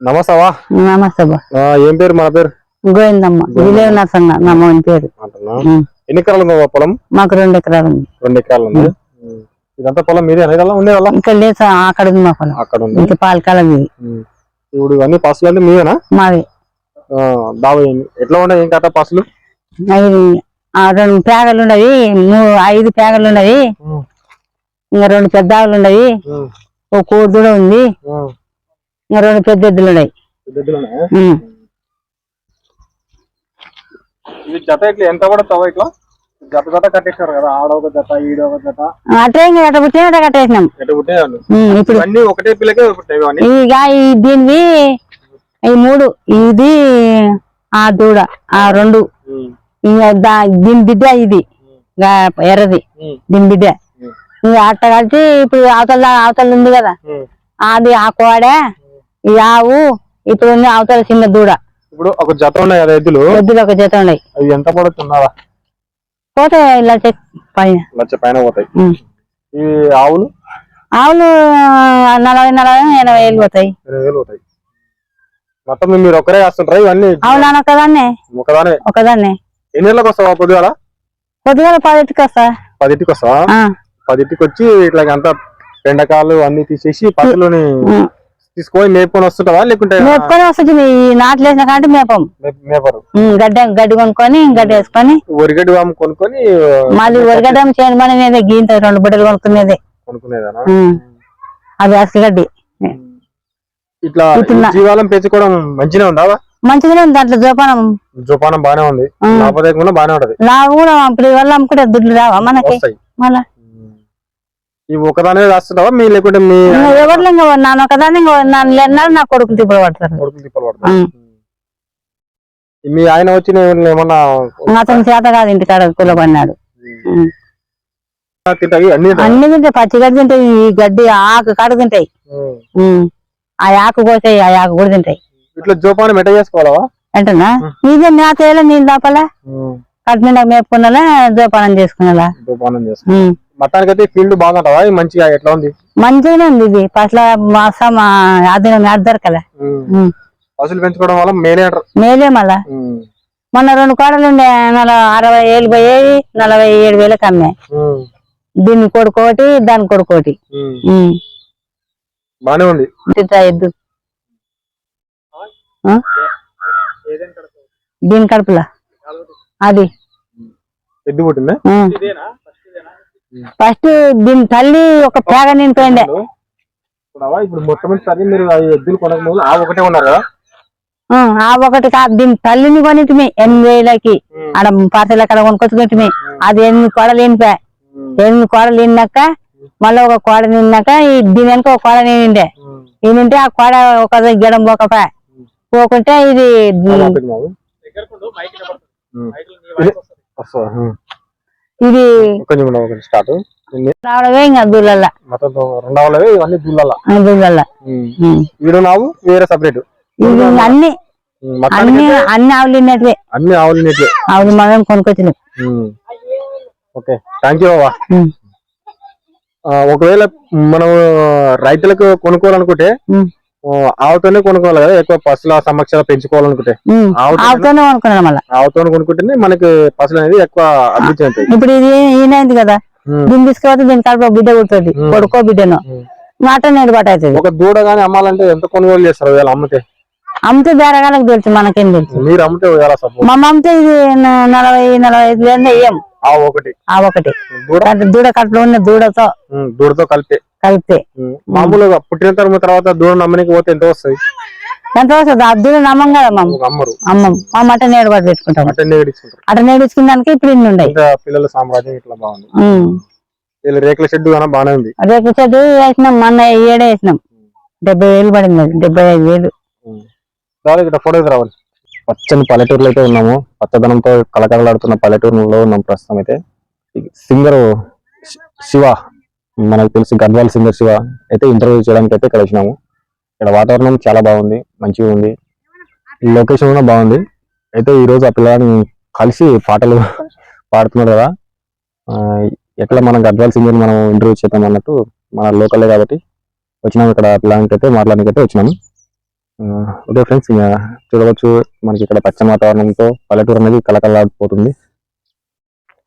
నమస్తావా? నమస్తే ఏం పేరు మన పేరు? గోవిందమ్మ. విలేవ్ నరసన్న నా మోని పేరు. ఎన్ని ఎకరాలు ఉందో పొలం? మాకు రెండు ఎకరాలు ఉంది. రెండు ఎకరాలు ఉంది. ఇదంతా పొలం మీదే అనేది ఉండే వాళ్ళ? ఇక్కడ లేదు అక్కడ ఉంది మా పొలం. అక్కడ ఉంది. ఇంకా పాలకాలం ఇది. ఇప్పుడు ఇవన్నీ పసులు అంటే మీవేనా? బాగా ఏం- ఎట్లా ఉన్నాయి ఏం కథ పసులు? రెండు పేగలు ఉన్నవి మూ- ఐదు పేగలు ఉన్నవి ఇంకా రెండు పెద్ద ఆవులు ఉన్నవి. ఓ కోడి దూడ ఉంది రెండు పెద్ద ఎద్దులు ఉన్నాయి. జత ఇట్లా ఎంత కూడా తవ ఇట్లా? జత జత కట్టేసారు కదా ఆడ ఒక జత ఈడ ఒక జత. అట్లా పుట్టిన కట్టేసినాం. ఎటు ఇప్పుడు ఒకటే పిల్లకే పుట్టాయి ఇవన్నీ? ఇక ఈ దీనివి ఈ మూడు ఇది ఆ దూడ ఆ రెండు. దీని బిడ్డ ఇది ఎర్రది. దీని బిడ్డ. అట్ట కలిసి ఇప్పుడు అవతల అవతల ఉంది కదా. అది ఆ కోడ ఈ ఆవు ఇప్పుడు ఉంది అవతల చిన్న దూడ. ఇప్పుడు ఒక జత ఉన్నాయి కదా ఎద్దులు? ఎద్దులు ఒక జత ఉన్నాయి. అవి ఎంత పడుతున్నారా పోతే ఇలా చెక్ పైన? లక్ష పైన పోతాయి. ఈ ఆవులు? ఆవులు నలభై నలభై ఎనభై ఏళ్ళు పోతాయి. ఇరవై వేలు పోతాయి. మొత్తం మీరు ఒక్కరే వేస్తుంటారా? ఇవన్నీ నాన్న ఒకదాన్నే ఒకదానే ఒకదాన్నే ఎన్ని నెలలకు వస్తావా పొద్దుగాల? పొద్దుగాల పదిటికి వస్తా. పదింటికి వస్తావా? పదింటికి వచ్చి ఇట్లా అంతా బెండకాయలు అన్ని తీసేసి పత్తులని ఉం. తీసుకొని మేపుకొని వస్తుంటావా? లేకుంటే మేపుకొని వస్తుంది. ఈ నాట్లు వేసిన కాబట్టి మేపం. మేపరు. గడ్డ గడ్డి కొనుక్కొని గడ్డి వేసుకొని. ఒరిగడ్డి కొనుక్కొని మళ్ళీ ఉరగడం చేయని పని గీంత రెండు బిడ్డలు కొనుక్కునేదే. కొనుక్కునేదానా? ఉం. అది అసలు గడ్డి. ఇట్లా జీవాలం పెంచుకోవడం మంచిగా ఉందా మంచిగానే ఉంది దాంట్లో జోపానం. జోపానం బానే ఉంది. ఉం. లాభదాయకంగా బానే ఉంటది. లావు కూడా ఇప్పుడు వల్ల అమ్ముకుంటే దుడ్లు రావా మనకి? మళ్ళా ఈ ఒకదానే రాస్తుంటావా మీ లేకుంటే మీ ఎవరిలో నాన్న నన్ను లేనాడు నా కొడుకులు తిప్పుడు పడతారు. కొడుకులు తిప్పలు పడతాయి ఉం. మీ ఆయన వచ్చి నేను ఏమన్నా అతని చేత కాదు ఇంటికాడ కులబడినాడు. ఉం. తింటాయి అన్ని తింటాయా? పచ్చి గడ్డి తింటాయి. ఈ గడ్డి ఆకు కాడు తింటాయి. ఆ ఆకు కోసాయి ఆ ఆకు కూడా తింటాయి. ఇట్లా జోపానం ఎట్ట చేసుకోవాలా అంటున్నా? ఇదే మేత నీళ్ళు దాపాలా కట్టిన మేపుకున్నలా జోపానం చేసుకున్నలా? జోపానం చేసుకో ఉం. మొత్తానికి అయితే ఫీల్డ్ బాగుంటావా మంచిగా ఎట్లా ఉంది? మంచిగానే ఉంది ఇది. ఫస్ట్ మాసం అది దొరకలే. ఉం. పశువులు పెంచుకోవడం వల్ల మేలే మేలే మళ్ళా. మొన్న రెండు కోడలు ఉండే నలభై అరవై ఏళ్ళు పోయేవి నలభై ఏడు వేలకు అమ్మే. ఉం. దీని కొడుకోటి దాని కొడుకోటి. బానే ఉంది. ఎద్దు? దీని కడుపులా? అది. ఎద్దు పుట్టిందా ఫస్ట్ దీని తల్లి ఒక పేగ నిండిపోయిండే చూడవా, ఇప్పుడు మొట్టమొదటిసారి మీరు ఆ ఎద్దులు కొనక ముందు ఆ ఒకటే ఉన్నారు కదా? ఆ, ఆ ఒకటి కాదు దీని తల్లిని కొనిటిమి ఎనిమిది వేలకి ఆడ పార్సల్ అక్కడ కొనుక్కొచ్చుకుంటుమి. అది ఎనిమిది కోడలు నింపా. ఎనిమిది కోడలు నిన్నాక మళ్ళీ ఒక కోడ నిన్నాక ఈ దీని వెనక ఒక కోడ నిండే ఈ నింటే ఆ కోడ ఒక గడం పోకపా పోకుంటే ఇది. ఇది- కొంచెం కొంచెం స్టార్ట్. రావడమే ఇంకా దూలల్లా మొత్తం రెండవలవే ఇవన్నీ దూళ్ళ దూలల్లా వీడు నావు వేరే సపరేట్. అన్ని అన్ని అన్ని ఆవులు అన్ని ఆవులు నీట్లే ఆవులు మనం కొనుక్కొచ్చినాం. ఓకే థ్యాంక్ యూ బాబా ఒకవేళ మనం రైతులకు కొనుక్కోవాలనుకుంటే ఆవుతోనే కొనుక్కోవాలి కదా? ఎక్కువ పసుల సమక్ష పెంచుకోవాలనుకుంటే. ఆవుతోనే ఆవుతోనే కొనుక్కున్నాం మళ్ళా. ఆవుతో కొనుక్కుంటేనే మనకి పసులు అనేది ఎక్కువ అభివృద్ధి ఇప్పుడు ఇది ఈయనైంది కదా. దీన్ని తీసుకుపోతే దీని కడుపు బిడ్డ పుడుతుంది. ఉం. కొడుకో బిడ్డనో. ఉం. మాట నేడుబాటు అవుతుంది. ఒక దూడ గానీ అమ్మాలంటే ఎంత కొనుగోలు చేస్తారు వీళ్ళు అమ్మితే? అమ్మితే బేరగాలకు తెలుసు మనకేం తెలుసు. మీరు అమ్మితే మా అమ్మితే ఇది నలభై నలభై ఐదు వేలు ఆ ఒకటి. ఆ ఒకటి. దూడ? కడుపులో ఉన్న దూడతో. దూడతో కలిపే. కలిపితే. మామూలుగా పుట్టిన తర్వాత తర్వాత దూడ నమ్మనికి పోతే ఎంత వస్తుంది? ఎంత వస్తుంది? ఆ దూడ నమ్మం కదా మమ్మ ఒక అమ్మరు అమ్మం మా మట నేడుబాటు పెట్టుకుంటాం మటన్ నేడిస్తుంటారు అట నేడుచుకున్న దానికి ఇప్పుడు ఇన్ని ఇంకా పిల్లల సామ్రాజ్యం ఇట్లా బాగుంది. వీళ్ళు రేకుల షెడ్ కానీ బాగానే ఉంది. రేపు చెట్టు వేసినాం మొన్న ఏడే వేసినాం. డెబ్బై వేలు పడింది అది డెబ్బై ఐదు వేలు. రావాలి ఇక్కడ ఫోటో రావాలి. పచ్చని పల్లెటూరులో అయితే ఉన్నాము. పచ్చదనంతో కలకలలాడుతున్న పల్లెటూరులో ఉన్నాం ప్రస్తుతం అయితే. సింగర్ శివ మనకు తెలిసి గద్వాల్ సింగర్ శివ అయితే ఇంటర్వ్యూ చేయడానికి అయితే ఇక్కడ వచ్చినాము. ఇక్కడ వాతావరణం చాలా బాగుంది మంచిగా ఉంది. లొకేషన్ కూడా బాగుంది. అయితే ఈ రోజు ఆ పిల్లగాడిని కలిసి పాటలు పాడుతున్నాడు కదా. ఎక్కడ మనం గద్వాల్ సింగర్ మనం ఇంటర్వ్యూ చేద్దాం అన్నట్టు మన లోకలే కాబట్టి వచ్చినాము ఇక్కడ పిల్లలకి అయితే మాట్లాడడానికి అయితే వచ్చినాము. ఓకే ఫ్రెండ్స్ ఇంకా చూడవచ్చు మనకి ఇక్కడ పచ్చని వాతావరణంతో పల్లెటూరు అనేది కలకలాడిపోతుంది